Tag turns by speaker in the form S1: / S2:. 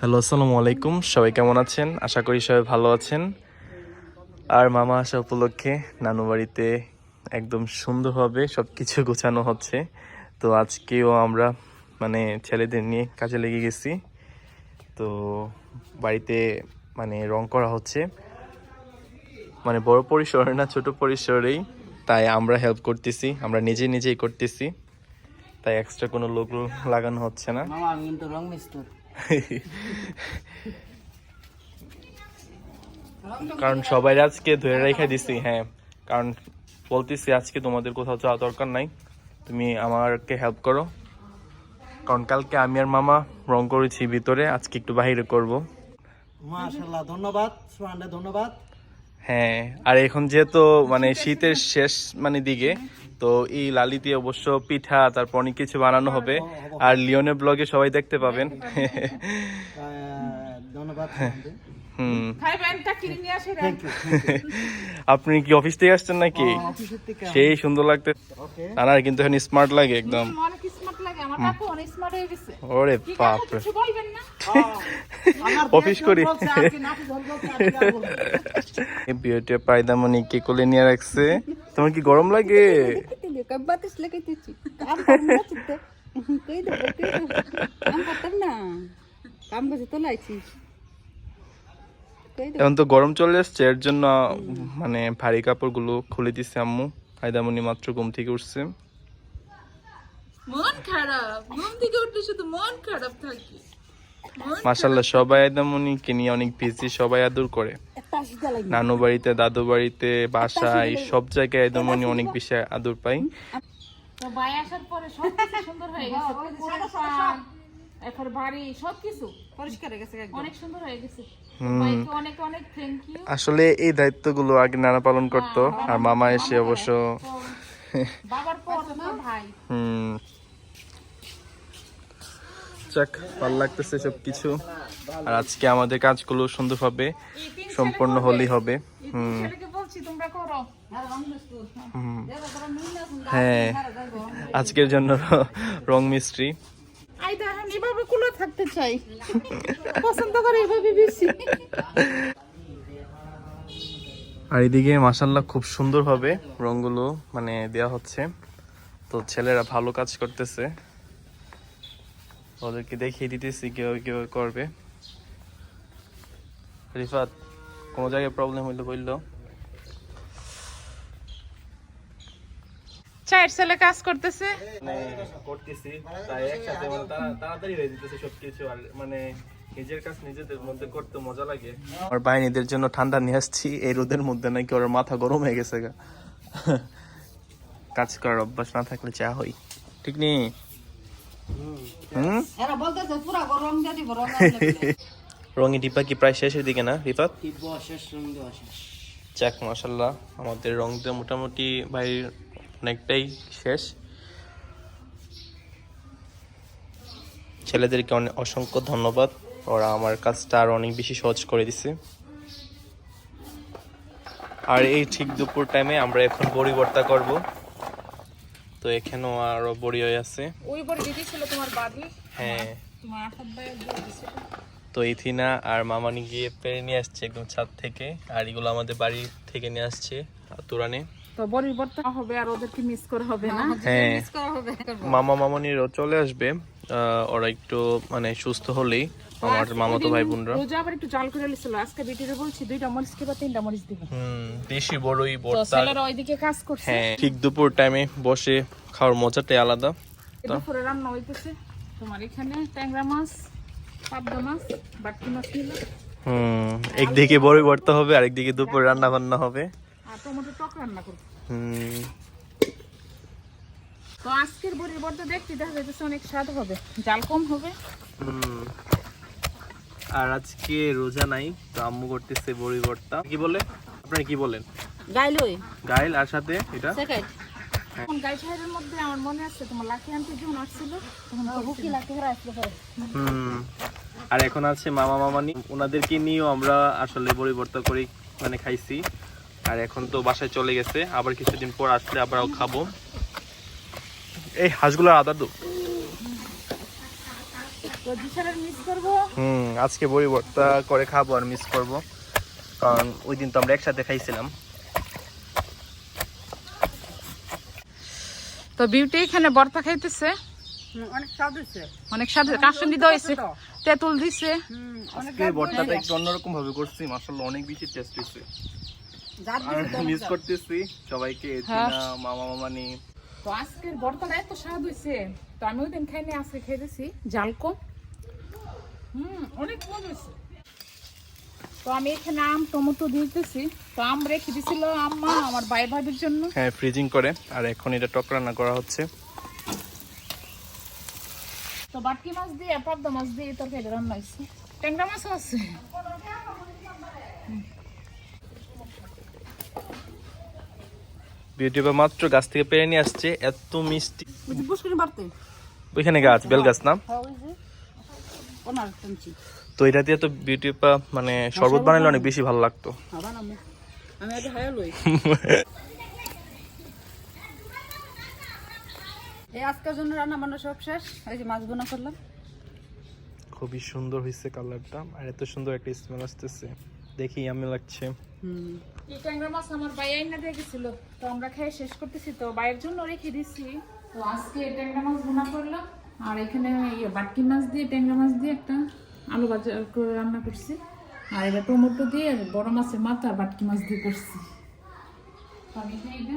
S1: Hello, আসসালামু আলাইকুম। সবাই কেমন আছেন? আশা করি সবাই ভালো আছেন। আর মামা আসা উপলক্ষে নানু বাড়িতে একদম সুন্দরভাবে সব কিছু গোছানো হচ্ছে। তো আজকেও আমরা মানে ছেলেদের নিয়ে কাজে লেগে গেছি। তো বাড়িতে মানে রং করা হচ্ছে। মানে বড় পরিসরে না, ছোট পরিসরেই। তাই আমরা হেল্প করতেছি। আমরা নিজে নিজেই করতেছি। তাই এক্সট্রা কোনো লোক লাগানো হচ্ছে না। কারণ সবাই আজকে ধরে রেখে দিছি হ্যাঁ। কারণ বলতেছি আজকে তোমাদের কোথাও যাওয়া দরকার নাই। তুমি আমাকে হেল্প করো। কারণ কালকে আমি আর মামা রং করেছি ভিতরে, আজকে একটু বাহিরে করব।
S2: মাশাআল্লাহ, ধন্যবাদ ধন্যবাদ।
S1: হ্যাঁ আর এখন যেহেতু মানে শীতের শেষ মানে দিকে তো এই লালি দিয়ে অবশ্য পিঠা তারপর অনেক কিছু বানানো হবে। আর লিওনের ব্লগে সবাই দেখতে পাবেন।
S2: ধন্যবাদ ইউ
S1: আপনি কি অফিস থেকে আসছেন নাকি? সেই সুন্দর লাগতে আনার কিন্তু এখন স্মার্ট লাগে একদম। ওরে
S3: না?
S1: অফিস করি। বিয়েতে পায়দামনি কে কোলে নিয়ে রাখছে? তোমার কি গরম লাগে. এখন তো গরম চলে আসছে এর জন্য মানে ভারী কাপড়গুলো খুলে দিচ্ছে আম্মু। পায়দামনি মাত্র ঘুম থেকে উঠছে।
S3: মন খারাপ। ঘুম থেকে উঠলে শুধু মন খারাপ থাকে।
S1: মাসাল্লাহ সবাই আয়দামনিকে নিয়ে অনেক বিজি সবাই আদর করে. নানু বাড়িতে দাদু বাড়িতে বাসায় সব জায়গায় আয়দামনি অনেক বেশি আদর পাই।
S3: ভাই আসার পরে সব সুন্দর হয়ে গেছে। এখন বাড়ি সবকিছু
S4: পরিষ্কার হয়ে গেছে
S3: অনেক সুন্দর হয়ে গেছে।
S1: হুম।
S3: ভাইকে অনেক অনেক থ্যাংক ইউ
S1: আসলে এই দায়িত্বগুলো আগে নানা পালন করতো আর মামা এসে অবশ্য
S3: বাবার পর ভাই।
S1: হুম। যাক ভালো লাগতেছে সব কিছু আর আজকে আমাদের কাজগুলো সুন্দরভাবে সম্পূর্ণ হলেই হবে। হুম। হ্যাঁ আজকের জন্য রং মিস্ত্রি।
S3: থাকতে চাই। পছন্দ করে এভাবে বেশি।
S1: আর এদিকে মাসাল্লাহ খুব সুন্দরভাবে রংগুলো মানে দেয়া হচ্ছে। তো ছেলেরা ভালো কাজ করতেছে। ওদেরকে দেখিয়ে দিতেছি কেউ কেউ করবে। রিফাত কোনো জায়গায় প্রবলেম হইলে বলল?
S3: চার ছেলে কাজ করতেছে।
S1: মানে করতেছি তাই একসাথে মানে তাড়াতাড়ি হয়ে যেতেছে সবকিছু আর মানে নিজের কাজ নিজেদের মধ্যে করতে মজা লাগে। আমার বাহিনীদের জন্য ঠান্ডা নিয়ে আসছি এই রোদের মধ্যে নাকি ওর মাথা গরম হয়ে গেছে গা। কাজ করার অভ্যাস না থাকলে চা হই। ঠিক নেই? রঙি ডিব্বা কি প্রায় শেষের দিকে না রিফাত? যাক মাসাল্লাহ আমাদের রং দিয়ে মোটামুটি ভাই অনেকটাই শেষ। ছেলেদেরকে অনেক অসংখ্য ধন্যবাদ ওরা আমার কাজটা আর অনেক বেশি সহজ করে দিছে। আর এই ঠিক দুপুর টাইমে আমরা এখন বড়ি ভর্তা করব। তো এখানেও আরও বড়ি হয়ে আছে।
S3: ওই বড় দিদি ছিল তোমার বাদি
S1: হ্যাঁ।
S3: তোমার আসাদ ভাই
S1: তো ইথিনা আর মামানি গিয়ে পেরে নিয়ে আসছে একদম ছাদ থেকে আর এগুলো আমাদের বাড়ি থেকে নিয়ে আসছে তুরানে
S3: তো বড়ির বর্তা হবে আর ওদেরকে মিস করা হবে না?
S1: হ্যাঁ. মামা মামনিরও চলে আসবে আহ, ওরা একটু মানে সুস্থ হলেই। আমার মামাতো ভাই বোনরা
S3: রোজা আবার একটু জাল করে লিছিল আজকে বিটিরে বলছি দুইটা মরিচ খেবা তিনটা মরিচ দিবে।
S1: হুম দেশি বড়ই
S3: তো
S1: ভর্তা
S3: ছেলেরা ওইদিকে কাজ করছে।
S1: হ্যাঁ ঠিক দুপুর টাইমে বসে খাওয়ার মজাটাই আলাদা।
S3: দুপুরে রান্না হইতেছে। তোমার এখানে ট্যাংরা মাছ পাবদা মাছ মাছ নিল।
S1: হুম একদিকে বড়ই ভর্তা হবে আর একদিকে দুপুর রান্না বান্না হবে।
S3: আর টমেটো টক রান্না করব।
S1: হুম।
S3: তো আজকের বড়ির বর্তা দেখতে দেখা যাইতেছে অনেক স্বাদ হবে জাল কম হবে।
S1: হুম। আর আজকে রোজা নাই তো আম্মু করতেছে বড়ি ভর্তা। কি বলে? আপনারা কি বলেন?
S4: Gailoi.
S1: গাইল আর সাথে এটা?
S4: Sekait.
S3: এখন গাই সাহেবের মধ্যে আমার মনে আছে তোমার লাকি যখন আসছিল তখন
S1: হুম। আর এখন আছে মামা মামানি। ওনাদেরকে নিয়েও আমরা আসলে পরিবর্তন করে মানে খাইছি। আর এখন তো বাসায় চলে গেছে আবার কিছুদিন পর আসলে আবার খাব। এই হাঁসগুলোর আদা দো
S3: তো দিশারের মিস করব
S1: হুম আজকে বড়ি ভর্তা করে খাব আর মিস করব। কারণ ওই দিন তো আমরা একসাথে খাইছিলাম।
S3: তো বিউটি এখানে বর্তা খাইতেছে।
S4: অনেক স্বাদ হয়েছে
S3: অনেক সাথে কাশন দিতে হয়েছে তেঁতুল দিছে।
S1: আজকে ভর্তাটা একটু অন্যরকম ভাবে করছি। মাসাল্লাহ অনেক বেশি টেস্ট হয়েছে মিস করতেছি সবাইকে
S3: হ্যাঁ।
S1: মামা মামানি।
S3: তো আজকের বর্তাটা এত স্বাদ হয়েছে তো আমি ওই দিন খাইনি আজকে খেয়েছি জাল কম হুম অনেক মজা হয়েছে। তো আমি এখানে আম টমেটো দিতেছি। তো আম রেখে দিছিল আম্মা আমার ভাই ভাবির জন্য।
S1: হ্যাঁ ফ্রিজিং করে। আর এখন এটা টক রান্না করা হচ্ছে।
S3: তো বাটকি মাছ দিয়ে পদ্মা মাছ দিয়ে তরকারি রান্না হয়েছে। ট্যাংরা মাছও আছে।
S1: বিউটি বা মাত্র গাছ থেকে পেরে নিয়ে আসছে এত মিষ্টি। ওইখানে গাছ বেল গাছ না
S4: হ্যাঁ ওই যে ওনার টানছি
S1: তো এটা দিয়ে তো বিউটি পা মানে শরবত বানাইলে অনেক বেশি ভালো লাগতো।
S4: হ্যাঁ আমি আগে হায়া লই। এই আজকের জন্য রান্না বান্না সব শেষ। এই যে মাছ বোনা করলাম।
S1: খুবই সুন্দর হয়েছে কালারটা আর এত সুন্দর একটা স্মেল আসতেছে। দেখি আমি লাগছে।
S3: এই ট্যাংরা মাছ আমার ভাই আইনা দিয়ে গেছিল তো আমরা খেয়ে শেষ করতেছি তো ভাইয়ের জন্য রেখে দিচ্ছি তো আজকে ট্যাংরা মাছ ভুনা করলাম। আর এখানে ইয়ে বাটকি মাছ দিয়ে, ট্যাংরা মাছ দিয়ে একটা আলু ভাজা করে রান্না করছি। আর এটা টমেটো দিয়ে বড় মাছের মাথা বাটকি মাছ দিয়ে করছি। এটা